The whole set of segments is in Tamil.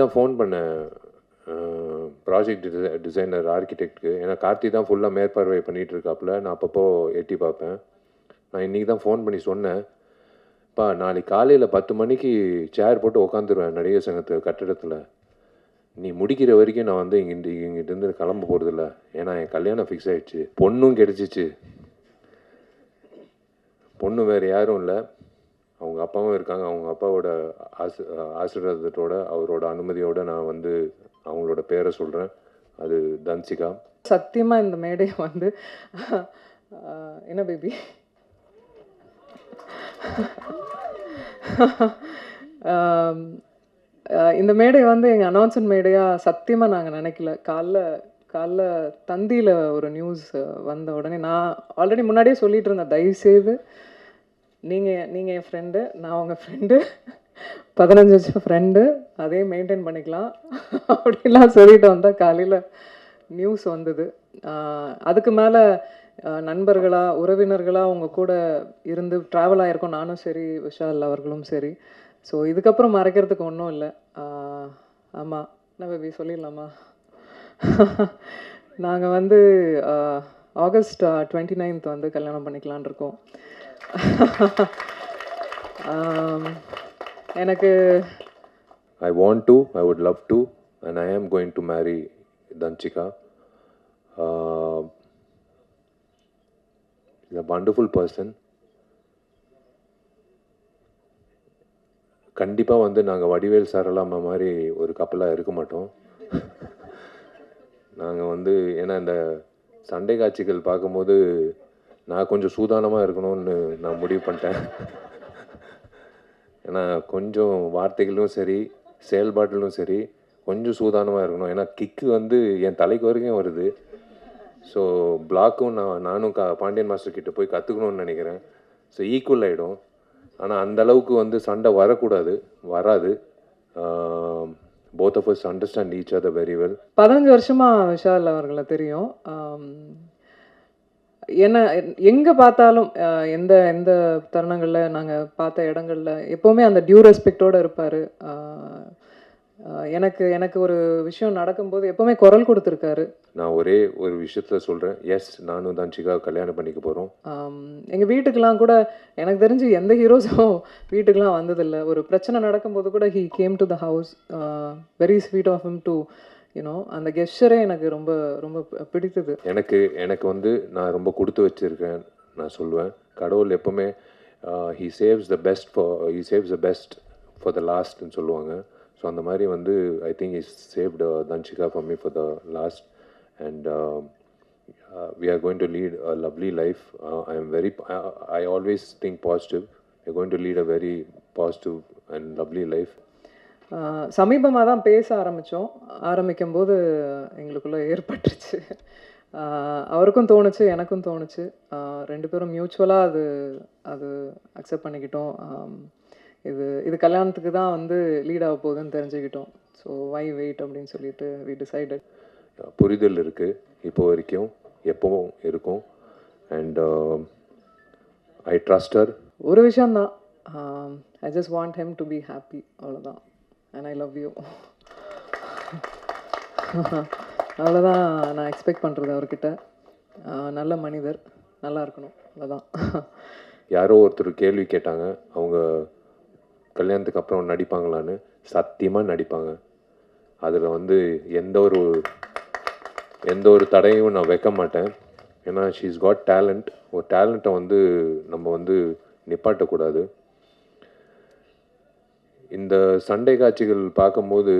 தான் ஃபோன் பண்ணேன் ப்ராஜெக்ட் டிசைனர் ஆர்கிடெக்ட்க்கு ஏன்னா கார்த்தி தான் ஃபுல்லாக மேற்பார்வை பண்ணிகிட்டு இருக்காப்புல நான் அப்பப்போ எட்டி பார்ப்பேன். நான் இன்றைக்கி தான் ஃபோன் பண்ணி சொன்னேன். பா நாளைக்கு காலையில் பத்து மணிக்கு சேர் போட்டு உக்காந்துருவேன் நடிகர் சங்கத்து கட்டிடத்தில். நீ முடிக்கிற வரைக்கும் நான் வந்து இங்கிட்டு இங்கிட்டிருந்து கிளம்ப போகிறதில்ல ஏன்னா என் கல்யாணம் ஃபிக்ஸ் ஆகிடுச்சு பொண்ணும் கிடைச்சிச்சு. பொண்ணு வேறு யாரும் இல்லை. அவங்க அப்பாவும் இருக்காங்க. அவங்க அப்பாவோட ஆசி ஆசீர்வாதத்தோட அவரோட அனுமதியோடு நான் வந்து அவங்களோட பேரை சொல்கிறேன் அது தன்சிகா. சத்தியமாக இந்த மேடையை வந்து என்ன பேபி? இந்த மேடை வந்து எங்கள் அனௌன்சன் மேடையாக சத்தியமாக நாங்கள் நினைக்கல. காலைல காலைல தந்தியில் ஒரு நியூஸ் வந்த உடனே நான் ஆல்ரெடி முன்னாடியே சொல்லிட்டு இருந்தேன். தயவுசெய்து நீங்கள் நீங்கள் என் ஃப்ரெண்டு நான் உங்கள் ஃப்ரெண்டு பதினஞ்சு வருஷம் ஃப்ரெண்டு அதே மெயின்டைன் பண்ணிக்கலாம். அப்படிலாம் சொல்லிட்டு வந்தால் காலையில் நியூஸ் வந்தது. அதுக்கு மேலே நண்பர்களாக உறவினர்களாக உங்கள் கூட இருந்து ட்ராவல் ஆகிருக்கோம் நானும் சரி விஷால் அவர்களும் சரி. ஸோ இதுக்கப்புறம் மறைக்கிறதுக்கு ஒன்றும் இல்லை. ஆமாம் நம்ம பேபி சொல்லிடலாமா? நாங்கள் வந்து ஆகஸ்ட் டுவெண்ட்டி நைன்த் வந்து கல்யாணம் பண்ணிக்கலான் இருக்கோம். Um, எனக்கு I want to I would love to and I am going to marry Dhansika is a wonderful person கண்டிப்பாக வந்து நாங்கள் வடிவேல் சாரலாமா மாதிரி ஒரு கப்பலாக இருக்க மாட்டோம். நாங்கள் வந்து ஏன்னா இந்த சண்டை காட்சிகள் பார்க்கும்போது நான் கொஞ்சம் சூதானமாக இருக்கணும்னு நான் முடிவு பண்ணிட்டேன். ஏன்னா கொஞ்சம் வார்த்தைகளும் சரி செயல்பாட்டிலும் சரி கொஞ்சம் சூதானமாக இருக்கணும். ஏன்னா கிக்கு வந்து என் தலைக்கு வரைக்கும் வருது. ஸோ பிளாக்கும் நான் நானும் கா பாண்டியன் மாஸ்டர் கிட்டே போய் கற்றுக்கணும்னு நினைக்கிறேன். ஸோ ஈக்குவல் ஆகிடும் ஆனால் அந்த அளவுக்கு வந்து சண்டை வரக்கூடாது. வராது. Both of us understand each the very well பதினஞ்சு வருஷமாக விஷால் அவர்களை தெரியும். என்ன எங்கே பார்த்தாலும் எந்த எந்த தருணங்களில் நாங்கள் பார்த்த இடங்கள்ல எப்போவுமே அந்த டியூ ரெஸ்பெக்டோடு இருப்பார். எனக்கு எனக்கு ஒரு விஷயம் நடக்கும்போது எப்போவுமே குரல் கொடுத்துருக்காரு. நான் ஒரே ஒரு விஷயத்த சொல்கிறேன் எஸ் நானும் தான் சிகா கல்யாணம் பண்ணிக்க போகிறோம் எங்கள் வீட்டுக்கெலாம் கூட எனக்கு தெரிஞ்சு எந்த ஹீரோஸும் வீட்டுக்கெலாம் வந்ததில்லை. ஒரு பிரச்சனை நடக்கும்போது கூட he came to the house very sweet of him to you know அந்த கெஸ்டரே எனக்கு ரொம்ப ரொம்ப பிடித்தது. எனக்கு எனக்கு வந்து நான் ரொம்ப கொடுத்து வச்சுருக்கேன் நான் சொல்லுவேன். கடவுள் எப்போவுமே he saves the best for he saves the best for the லாஸ்ட்னு சொல்லுவாங்க. ஸோ அந்த மாதிரி வந்து I think is saved Dhanshika for me for the last and we are going to lead a lovely life I am very I always think positive I going to lead a very positive and lovely life சமீபமாக தான் பேச ஆரம்பித்தோம் ஆரம்பிக்கும்போது எங்களுக்குள்ளே ஏற்பட்டுருச்சு. அவருக்கும் தோணுச்சு எனக்கும் தோணுச்சு. ரெண்டு பேரும் மியூச்சுவலாக அது அது அக்செப்ட் பண்ணிக்கிட்டோம். இது இது கல்யாணத்துக்கு தான் வந்து லீட் ஆக போகுதுன்னு தெரிஞ்சுக்கிட்டோம். ஸோ வை வெயிட் அப்படின்னு சொல்லிட்டு வி டிசைடட் புரிதல் இருக்குது இப்போ வரைக்கும் எப்பவும் இருக்கும். அண்ட் ஐ ட்ரஸ்டர் ஒரு விஷயந்தான் I just want him to be happy அவ்வளோதான் அண்ட் ஐ லவ் யூ அவ்வளோதான் நான் எக்ஸ்பெக்ட் பண்ணுறது அவர்கிட்ட. நல்ல மனிதர் நல்லா இருக்கணும். அவ்வளோதான் யாரோ ஒருத்தர் கேள்வி கேட்டாங்க. அவங்க கல்யாணத்துக்கு அப்புறம் நடிப்பாங்களான்னு சத்தியமாக நடிப்பாங்க. அதில் வந்து எந்த ஒரு எந்த ஒரு தடையும் நான் வைக்க மாட்டேன். ஏன்னா ஷீஸ் காட் டேலண்ட் ஒரு டேலண்ட்டை வந்து நம்ம வந்து நிப்பாட்டக்கூடாது. இந்த சண்டை காட்சிகள் பார்க்கும்போது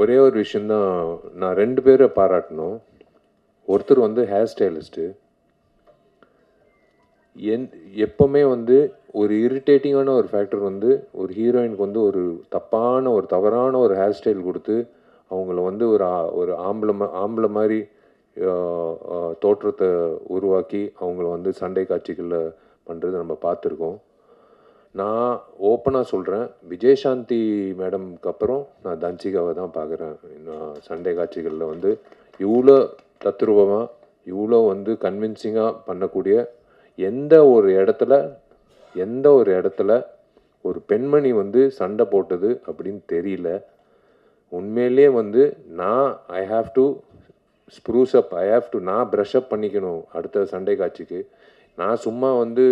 ஒரே ஒரு விஷயந்தான் நான் ரெண்டு பேரை பாராட்டணும். ஒருத்தர் வந்து ஹேர் ஸ்டைலிஸ்ட்டு என் எப்போவுமே வந்து ஒரு இரிட்டேட்டிங்கான ஒரு ஃபேக்டர் வந்து ஒரு ஹீரோயினுக்கு வந்து ஒரு தப்பான ஒரு தவறான ஒரு ஹேர் ஸ்டைல் கொடுத்து அவங்கள வந்து ஒரு ஒரு ஆம்பளை ஆம்பளை மாதிரி தோற்றத்தை உருவாக்கி அவங்கள வந்து சண்டை காட்சிகளில் பண்ணுறது நம்ம பார்த்துருக்கோம். நான் ஓப்பனாக சொல்கிறேன் விஜயசாந்தி மேடம்க்கு அப்புறம் நான் தன்சிகாவை தான் பார்க்குறேன். நான் சண்டை காட்சிகளில் வந்து இவ்வளோ தத்ரூபமாக இவ்வளோ வந்து கன்வின்சிங்காக பண்ணக்கூடிய எந்த ஒரு இடத்துல எந்த ஒரு இடத்துல ஒரு பெண்மணி வந்து சண்டை போட்டது அப்படின்னு தெரியல. உண்மையிலேயே வந்து நான் I have to spruce up I have to நான் ப்ரஷ் அப் பண்ணிக்கணும் அடுத்த சண்டை காட்சிக்கு. நான் சும்மா வந்து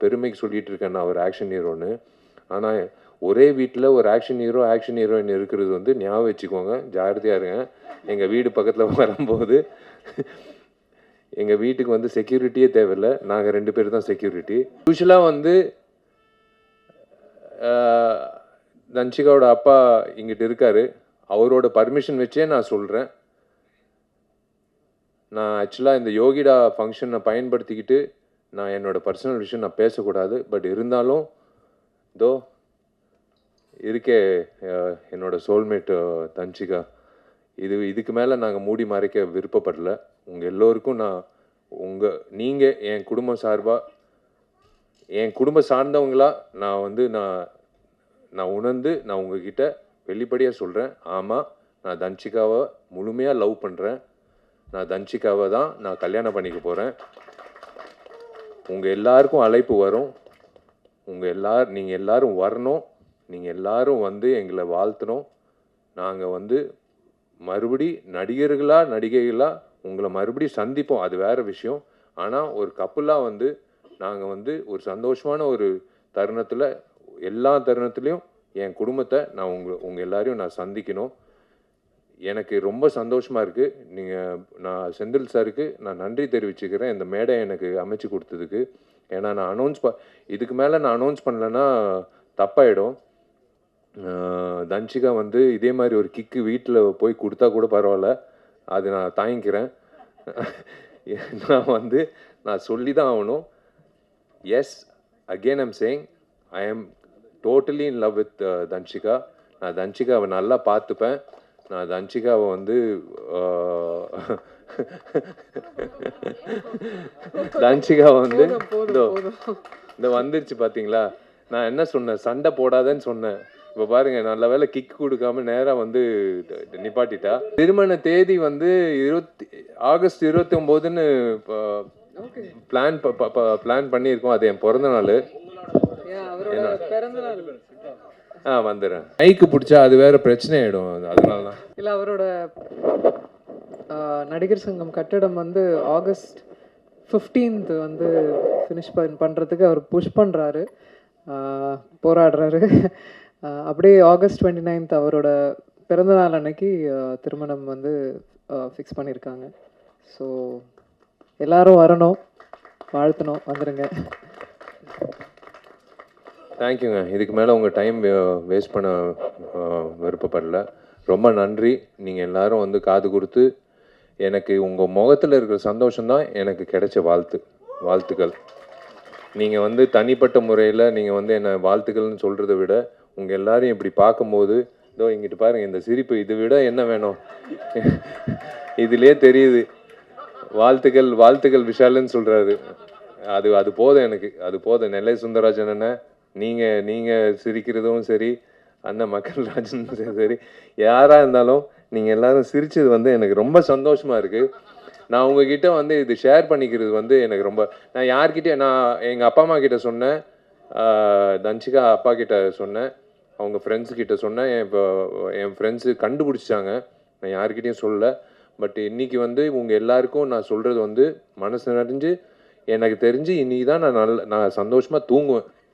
பெருமைக்கு சொல்லிகிட்டு இருக்கேன் நான் ஒரு ஆக்ஷன் ஹீரோன்னு ஆனால் ஒரே வீட்டில் ஒரு ஆக்ஷன் ஹீரோ ஆக்ஷன் ஹீரோயின் இருக்கிறது வந்து ஞாபகம் வச்சுக்கோங்க. ஜாகிரதையாக இருங்க. எங்கள் வீடு பக்கத்தில் வரும்போது எங்கள் வீட்டுக்கு வந்து செக்யூரிட்டியே தேவையில்லை. நாங்கள் ரெண்டு பேர் தான் செக்யூரிட்டி யூஸ்வலாக வந்து ஆஹ், தன்ஷிகாவோட அப்பா இங்கிட்டு இருக்காரு. அவரோட பர்மிஷன் வச்சே நான் சொல்கிறேன் நான் ஆக்சுவலாக இந்த யோகிடா ஃபங்க்ஷனை பயன்படுத்திக்கிட்டு நான் என்னோடய பர்சனல் விஷயம் நான் பேசக்கூடாது பட் இருந்தாலும் தோ இருக்கே என்னோடய என்னோட தஞ்சிகா இது இதுக்கு மேலே நாங்கள் மூடி மறைக்க விருப்பப்படல. உங்கள் எல்லோருக்கும் நான் உங்கள் நீங்கள் என் குடும்பம் சார்பாக என் குடும்பம் சார்ந்தவங்களா நான் வந்து நான் நான் உணர்ந்து நான் உங்ககிட்ட வெளிப்படையாக சொல்கிறேன் ஆமாம் நான் தன்ஷிகாவை முழுமையாக லவ் பண்ணுறேன் நான் தன்ஷிகாவை தான் நான் கல்யாணம் பண்ணிக்க போகிறேன் உங்கள் எல்லாருக்கும் அழைப்பு வரும். உங்கள் எல்லார் நீங்கள் எல்லோரும் வரணும். நீங்கள் எல்லாரும் வந்து எங்களை வாழ்த்தணும். நாங்கள் வந்து மறுபடி நடிகர்களாக நடிகைகளாக உங்களை மறுபடி சந்திப்போம். அது வேற விஷயம். ஆனால் ஒரு கப்புலாக வந்து நாங்கள் வந்து ஒரு சந்தோஷமான ஒரு தருணத்தில் எல்லா தருணத்துலேயும் என் குடும்பத்தை நான் உங்கள் உங்கள் எல்லாரையும் நான் சந்திக்கணும். எனக்கு ரொம்ப சந்தோஷமாக இருக்குது நீங்கள் நான் செந்தில் சாருக்கு நான் நன்றி தெரிவிச்சுக்கிறேன். இந்த மேடை எனக்கு அமைச்சு கொடுத்ததுக்கு. ஏன்னா நான் அனௌன்ஸ் ப இதுக்கு மேலே நான் அனௌன்ஸ் பண்ணலன்னா தப்பாயிடும். தன்ஷிகா வந்து இதே மாதிரி ஒரு கிக்கு வீட்டில் போய் கொடுத்தா கூட பரவாயில்ல. அது நான் தாங்கிக்கிறேன். நான் வந்து நான் சொல்லி தான் ஆகணும் as again I'm saying I am totally in love with Dhanshika. நான் தன்ஷிகாவை நல்லா பார்த்துப்பேன். நான் தன்ஷிகாவை வந்து ஆஹ், தன்ஷிகாவை வந்து இந்த வந்துருச்சு பாத்தீங்களா? நான் என்ன சொன்னேன்? சண்டை போடாதேன்னு சொன்னேன். இப்போ பாருங்க நல்ல வேளை கிக் கொடுக்காம நேரா வந்து நிப்பாட்டிட்டா. திருமண தேதி வந்து இருபத்தி ஆகஸ்ட் இருபத்தி ஒம்போதுன்னு பிளான் பிளான் பண்ணியிருக்கோம். அது என் பிறந்த நாள். ஆ வந்துடுறேன். மைக்கு பிடிச்சா அது வேற பிரச்சனை ஆயிடும். அதனால தான் இல்லை அவரோட நடிகர் சங்கம் கட்டிடம் வந்து ஆகஸ்ட் 15th வந்து ஃபினிஷ் பண்ணுறதுக்கு அவர் புஷ் பண்ணுறாரு போராடுறாரு. அப்படியே ஆகஸ்ட் டுவெண்ட்டி நைன்த் அவரோட பிறந்தநாள் அன்னைக்கு திருமணம் வந்து ஃபிக்ஸ் பண்ணியிருக்காங்க ஸோ எல்லாரும் வரணும் வாழ்த்தணும் வந்துடுங்க தேங்க்யூங்க இதுக்கு மேலே உங்கள் டைம் வேஸ்ட் பண்ண விருப்பப்படல. ரொம்ப நன்றி. நீங்கள் எல்லோரும் வந்து காது கொடுத்து எனக்கு உங்கள் முகத்தில் இருக்கிற சந்தோஷம்தான் எனக்கு கிடைச்ச வாழ்த்து வாழ்த்துக்கள். நீங்கள் வந்து தனிப்பட்ட முறையில் நீங்கள் வந்து என்னை வாழ்த்துக்கள்னு சொல்கிறத விட உங்கள் எல்லாரையும் இப்படி பார்க்கும்போது இதோ இங்கிட்டு பாருங்கள் இந்த சிரிப்பு இதை விட என்ன வேணும்? இதுலேயே தெரியுது. வாழ்த்துக்கள் வாழ்த்துக்கள் விஷாலுன்னு சொல்கிறாரு அது அது போதும் எனக்கு. அது போதும். நெல்லை சுந்தரராஜன் என்ன நீங்கள் நீங்கள் சிரிக்கிறதும் சரி அண்ணன் மக்கள் ராஜன் சரி யாராக இருந்தாலும் நீங்கள் எல்லாரும் சிரிச்சது வந்து எனக்கு ரொம்ப சந்தோஷமாக இருக்குது நான் உங்ககிட்ட வந்து இது ஷேர் பண்ணிக்கிறது வந்து எனக்கு ரொம்ப நான் யார்கிட்ட நான் எங்கள் அப்பா அம்மா கிட்ட சொன்னேன். ஆஹ் தன்ஷிகா அப்பா கிட்ட சொன்னேன். அவங்க ஃப்ரெண்ட்ஸ் கிட்ட சொன்னேன். என் இப்போ என் ஃப்ரெண்ட்ஸு கண்டுபிடிச்சாங்க நான் யார்கிட்டையும் சொல்லலை. பட் இன்னைக்கு வந்து உங்கள் எல்லாருக்கும் நான் சொல்கிறது வந்து மனசு நிறைஞ்சு எனக்கு தெரிஞ்சு இன்றைக்கி தான் நான் நல்ல நான் சந்தோஷமாக தூங்குவேன்.